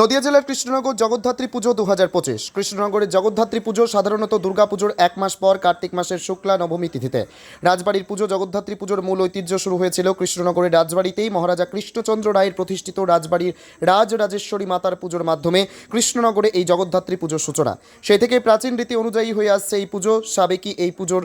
নদিয়া জেলার কৃষ্ণনগর জগদ্ধাত্রী পুজো দু হাজার পঁচিশ। কৃষ্ণনগরের জগদ্ধাত্রী পুজো সাধারণত দুর্গাপুজোর এক মাস পর কার্তিক মাসের শুক্লা নবমী তিথিতে। রাজবাড়ির পুজো জগদ্ধাত্রী পুজোর মূল ঐতিহ্য শুরু হয়েছিল কৃষ্ণনগরের রাজবাড়িতেই মহারাজা কৃষ্ণচন্দ্র রায়ের প্রতিষ্ঠিত রাজবাড়ির রাজ রাজেশ্বরী মাতার পুজোর মাধ্যমে কৃষ্ণনগরে এই জগদ্ধাত্রী পুজোর সূচনা। সেই থেকে প্রাচীন রীতি অনুযায়ী হয়ে আসছে এই পুজো। সাবেকি এই পুজোর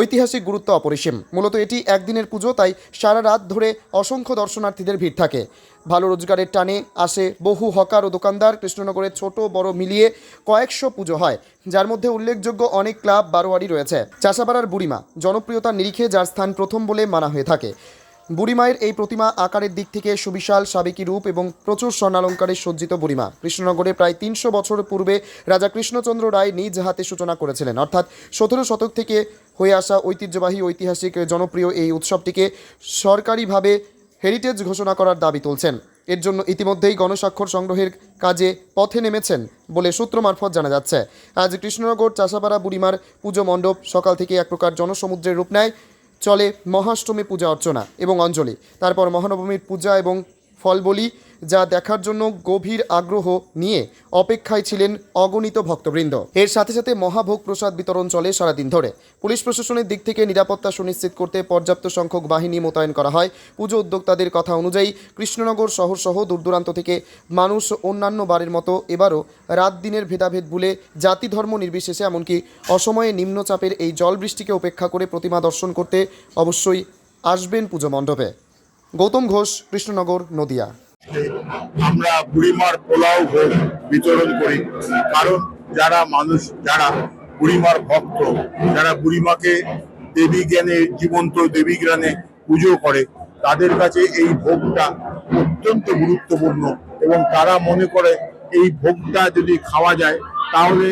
ঐতিহাসিক গুরুত্ব অপরিসীম। মূলত এটি একদিনের পুজো, তাই সারা রাত ধরে অসংখ্য দর্শনার্থীদের ভিড় থাকে। ভালো রোজগারের টানে আসে বহু হকার ও দোকানদার। কৃষ্ণনগরের ছোট, বড় মিলিয়ে কয়েকশো পুজো হয়, যার মধ্যে উল্লেখযোগ্য অনেক ক্লাব, বারোয়ারি রয়েছে। চাষাপাড়ার বুড়িমা, জনপ্রিয়তার নিরিখে যার স্থান প্রথম বলে মানা হয়ে থাকে। বুড়িমায়ের এই প্রতিমা আকারের দিক থেকে সুবিশাল, সাবেকি রূপ এবং প্রচুর স্বর্ণালঙ্কারে সজ্জিত বুড়িমা। কৃষ্ণনগরে প্রায় তিনশো বছর পূর্বে রাজা কৃষ্ণচন্দ্র রায় নিজ হাতে সূচনা করেছিলেন। অর্থাৎ সতেরো শতক থেকে হয়ে আসা ঐতিহ্যবাহী, ঐতিহাসিক, জনপ্রিয় এই উৎসবটিকে সরকারিভাবে হেরিটেজ ঘোষণা করার দাবি তুলছেন। এর জন্য ইতিমধ্যেই গণস্বাক্ষর সংগ্রহের কাজে পথে নেমেছেন বলে সূত্র মারফত জানা যাচ্ছে। আজ কৃষ্ণনগর চাষাপাড়া বুড়িমার পুজো মণ্ডপ সকাল থেকে এক প্রকার জনসমুদ্রের রূপ নেয়। চলে মহাষ্টমী পূজা অর্চনা এবং অঞ্জলি। তারপর মহানবমীর পূজা এবং ফলবলি যা দেখার জন্য গভীর আগ্রহ নিয়ে অপেক্ষায় ছিলেন অগণিত ভক্তবৃন্দ। এর সাথে সাথে মহাভোগ প্রসাদ বিতরণ চলে সারাদিন ধরে। পুলিশ প্রশাসনের দিক থেকে নিরাপত্তা সুনিশ্চিত করতে পর্যাপ্ত সংখ্যক বাহিনী মোতায়েন করা হয়। পুজো উদ্যোক্তাদের কথা অনুযায়ী কৃষ্ণনগর শহর সহ দূরদূরান্ত থেকে মানুষ অন্যান্য বারের মতো এবারও রাত দিনের ভেদাভেদ ভুলে জাতি ধর্ম নির্বিশেষে এমনকি অসময়ে নিম্নচাপের এই জল বৃষ্টিকে উপেক্ষা করে প্রতিমা দর্শন করতে অবশ্যই আসবেন পুজো মণ্ডপে। গৌতম ঘোষ, কৃষ্ণনগর, নদিয়া। আমরা বুড়িমার পোলাও ভোগ বিতরণ করি। কারণ যারা মানুষ, যারা বুড়িমার ভক্ত, যারা বুড়িমাকে দেবী জ্ঞানে, জীবন্ত দেবী জ্ঞানে পুজো করে, তাদের কাছে এই ভোগটা অত্যন্ত গুরুত্বপূর্ণ এবং তারা মনে করে এই ভোগটা যদি খাওয়া যায়, তাহলে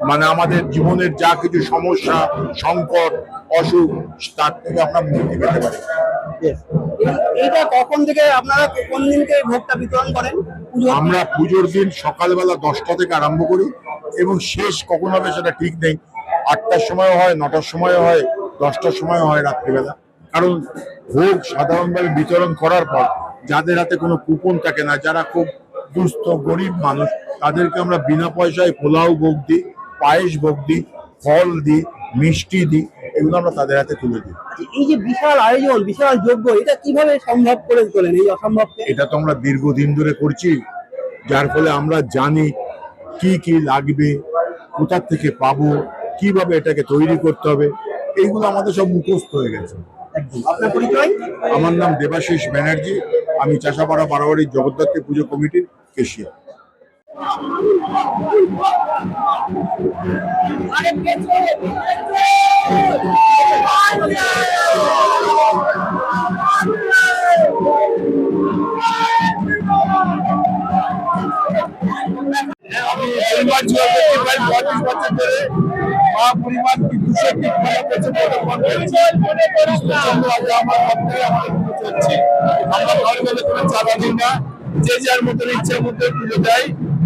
মানে আমাদের জীবনের যা কিছু সমস্যা সংকট অসুখ তার থেকে আমরা মুক্তি পেতে পারি. এইটা কখন থেকে আপনারা কোন দিনকে ভোগটা বিতরণ করেন? আমরা পুজোর দিন সকালবেলা দশটা থেকে আরম্ভ করি এবং শেষ কখন হবে সেটা ঠিক নেই। আটটার সময় হয় নটার সময় হয় দশটার সময় হয় রাত্রিবেলা। কারণ ভোগ সাধারণভাবে বিতরণ করার পর যাদের হাতে কোনো কুপন থাকে না যারা খুব দুস্থ গরিব মানুষ তাদেরকে আমরা বিনা পয়সায় পোলাও ভোগ দিই। পায়েস ভোগ দিই ফল দিই মিষ্টি দিই এগুলো আমরা তাদের হাতে তুলে দিই। এই যে বিশাল আয়োজন বিশাল যোগ্য এটা কীভাবে সম্ভব করে তোলেন এই অসম্ভব এটা তো আমরা দীর্ঘদিন ধরে করছি যার ফলে আমরা জানি কি কি লাগবে কোথার থেকে পাবো কীভাবে এটাকে তৈরি করতে হবে এইগুলো আমাদের সব মুখস্থ হয়ে গেছে। আপনার পরিচয়? আমার নাম দেবাশিস ব্যানার্জি আমি চাষাপাড়া বারোয়ারি জগদ্ধাত্রী পুজো কমিটির কেশিয়া আমি পরিবার বছর ধরে মা পরিবার আগে আমার আমরা ঘরে গেলে কোনো দিই না। যে যার মতন ইচ্ছার মধ্যে পুজো দেয়।